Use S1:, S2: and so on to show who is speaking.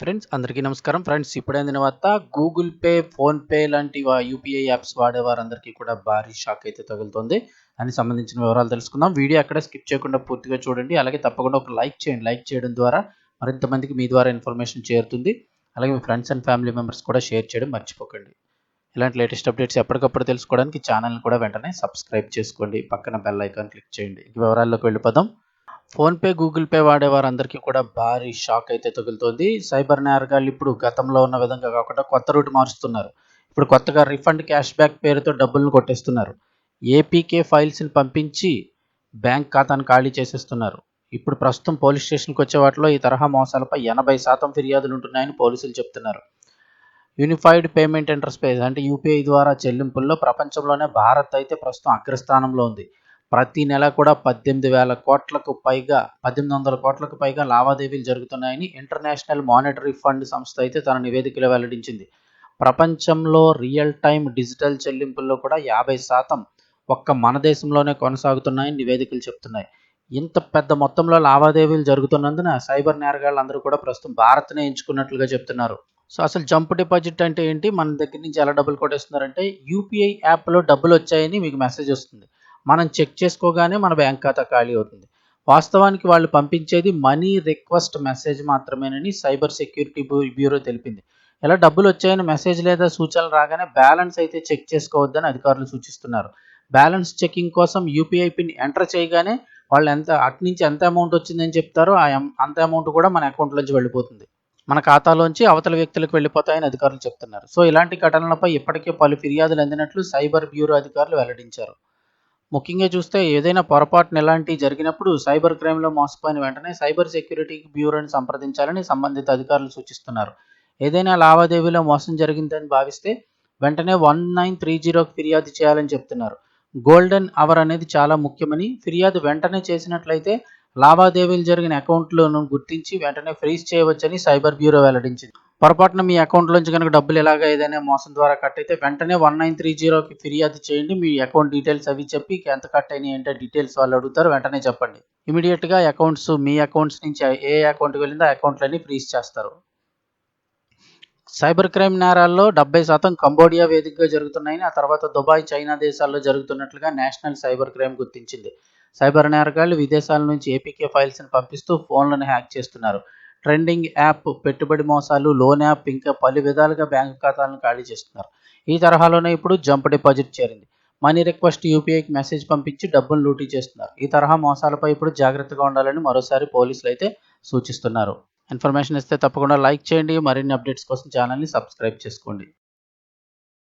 S1: Friends అందరికీ నమస్కారం. Friends ఇప్పుడైన తర్వాత గూగుల్ పే ఫోన్పే లాంటి యూపీఐ యాప్స్ వాడే వారందరికీ కూడా భారీ షాక్ అయితే తగులుతుంది. అని సంబంధించిన వివరాలు తెలుసుకుందాం. వీడియో అక్కడ స్కిప్ చేయకుండా పూర్తిగా చూడండి. అలాగే తప్పకుండా ఒక లైక్ చేయండి. లైక్ చేయడం ద్వారా మరింత మందికి మీ ద్వారా ఇన్ఫర్మేషన్ చేరుతుంది. అలాగే మీ ఫ్రెండ్స్ అండ్ ఫ్యామిలీ మెంబర్స్ కూడా షేర్ చేయడం మర్చిపోకండి. ఇలాంటి లేటెస్ట్ అప్డేట్స్ ఎప్పటికప్పుడు తెలుసుకోవడానికి ఛానల్ని కూడా వెంటనే సబ్స్క్రైబ్ చేసుకోండి. పక్కన బెల్ ఐకాన్ క్లిక్ చేయండి. వివరాల్లోకి వెళ్ళిపోదాం. ఫోన్పే గూగుల్ పే వాడే వారందరికీ కూడా భారీ షాక్ అయితే తగులుతోంది. సైబర్ నేరగాళ్ళు ఇప్పుడు గతంలో ఉన్న విధంగా కాకుండా కొత్త రూట్ మారుస్తున్నారు. ఇప్పుడు కొత్తగా రిఫండ్ క్యాష్ బ్యాక్ పేరుతో డబ్బులను కొట్టేస్తున్నారు. ఏపీకే ఫైల్స్ని పంపించి బ్యాంక్ ఖాతాను ఖాళీ చేసేస్తున్నారు. ఇప్పుడు ప్రస్తుతం పోలీస్ స్టేషన్కి వచ్చే వాటిలో ఈ తరహా మోసాలపై ఎనభై శాతం ఫిర్యాదులు ఉంటున్నాయని పోలీసులు చెప్తున్నారు. యూనిఫైడ్ పేమెంట్ ఇంటర్స్పేస్ అంటే యూపీఐ ద్వారా చెల్లింపుల్లో ప్రపంచంలోనే భారత్ అయితే ప్రస్తుతం అగ్రస్థానంలో ఉంది. ప్రతి నెల కూడా పద్దెనిమిది వేల కోట్లకు పైగా పద్దెనిమిది వందల కోట్లకు పైగా లావాదేవీలు జరుగుతున్నాయని ఇంటర్నేషనల్ మానిటరీ ఫండ్ సంస్థ అయితే తన నివేదికలో వెల్లడించింది. ప్రపంచంలో రియల్ టైం డిజిటల్ చెల్లింపుల్లో కూడా యాభై శాతం ఒక్క మన దేశంలోనే కొనసాగుతున్నాయని నివేదికలు చెప్తున్నాయి. ఇంత పెద్ద మొత్తంలో లావాదేవీలు జరుగుతున్నందున సైబర్ నేరగాళ్ళందరూ కూడా ప్రస్తుతం భారత్నే ఎంచుకున్నట్లుగా చెప్తున్నారు. సో అసలు జంప్ డిపాజిట్ అంటే ఏంటి? మన దగ్గర నుంచి ఎలా డబ్బులు కొట్టేస్తున్నారంటే యూపీఐ యాప్లో డబ్బులు వచ్చాయని మీకు మెసేజ్ వస్తుంది. మనం చెక్ చేసుకోగానే మన బ్యాంక్ ఖాతా ఖాళీ అవుతుంది. వాస్తవానికి వాళ్ళు పంపించేది మనీ రిక్వెస్ట్ మెసేజ్ మాత్రమేనని సైబర్ సెక్యూరిటీ బ్యూరో తెలిపింది. ఇలా డబ్బులు వచ్చాయని మెసేజ్ లేదా సూచనలు రాగానే బ్యాలెన్స్ అయితే చెక్ చేసుకోవద్దని అధికారులు సూచిస్తున్నారు. బ్యాలెన్స్ చెకింగ్ కోసం యూపీఐ పిన్ ఎంటర్ చేయగానే వాళ్ళు ఎంత అటు నుంచి ఎంత అమౌంట్ వచ్చిందని చెప్తారో ఆ అంత అమౌంట్ కూడా మన అకౌంట్లోంచి వెళ్ళిపోతుంది. మన ఖాతాలోంచి అవతల వ్యక్తులకు వెళ్ళిపోతాయని అధికారులు చెప్తున్నారు. సో ఇలాంటి ఘటనలపై ఇప్పటికే పలు ఫిర్యాదులు అందినట్లు సైబర్ బ్యూరో అధికారులు వెల్లడించారు. ముఖ్యంగా చూస్తే ఏదైనా పొరపాటున ఇలాంటివి జరిగినప్పుడు సైబర్ క్రైమ్లో మోసపోయిన వెంటనే సైబర్ సెక్యూరిటీ బ్యూరోని సంప్రదించాలని సంబంధిత అధికారులు సూచిస్తున్నారు. ఏదైనా లావాదేవీలో మోసం జరిగిందని భావిస్తే వెంటనే వన్ నైన్ త్రీ జీరోకి ఫిర్యాదు చేయాలని చెప్తున్నారు. గోల్డెన్ అవర్ అనేది చాలా ముఖ్యమని ఫిర్యాదు వెంటనే చేసినట్లయితే లావాదేవీలు జరిగిన అకౌంట్లను గుర్తించి వెంటనే ఫ్రీజ్ చేయవచ్చని సైబర్ బ్యూరో వెల్లడించింది. పొరపాటున మీ అకౌంట్లోంచి కనుక డబ్బులు ఎలాగ ఏదైనా మోసం ద్వారా కట్ అయితే వెంటనే వన్ నైన్ త్రీ జీరోకి ఫిర్యాదు చేయండి. మీ అకౌంట్ డీటెయిల్స్ అవి చెప్పి ఎంత కట్ అయినాయి ఏంటో డీటెయిల్స్ వాళ్ళు అడుగుతారు వెంటనే చెప్పండి. ఇమీడియట్గా అకౌంట్స్ మీ అకౌంట్స్ నుంచి ఏ అకౌంట్కి వెళ్ళిందో ఆ అకౌంట్లన్నీ ఫ్రీజ్ చేస్తారు. సైబర్ క్రైమ్ నేరాల్లో డెబ్బై శాతం కంబోడియా వేదికగా జరుగుతున్నాయని ఆ తర్వాత దుబాయ్ చైనా దేశాల్లో జరుగుతున్నట్లుగా నేషనల్ సైబర్ క్రైమ్ గుర్తించింది. సైబర్ నేరగాళ్ళు విదేశాల నుంచి ఏపీకే ఫైల్స్ని పంపిస్తూ ఫోన్లను హ్యాక్ చేస్తున్నారు. ట్రెండింగ్ యాప్ పెట్టుబడి మోసాలు లోన్ యాప్ ఇంకా పలు విధాలుగా బ్యాంకు ఖాతాలను ఖాళీ చేస్తున్నారు. ఈ తరహాలోనే ఇప్పుడు జంప్ డిపాజిట్ చేరింది. మనీ రిక్వెస్ట్ యూపీఐకి మెసేజ్ పంపించి డబ్బులు లూటీ చేస్తున్నారు. ఈ తరహా మోసాలపై ఇప్పుడు జాగ్రత్తగా ఉండాలని మరోసారి పోలీసులు అయితే సూచిస్తున్నారు. ఇన్ఫర్మేషన్ ఇస్తే తప్పకుండా లైక్ చేయండి. మరిన్ని అప్డేట్స్ కోసం ఛానల్ని సబ్స్క్రైబ్ చేసుకోండి.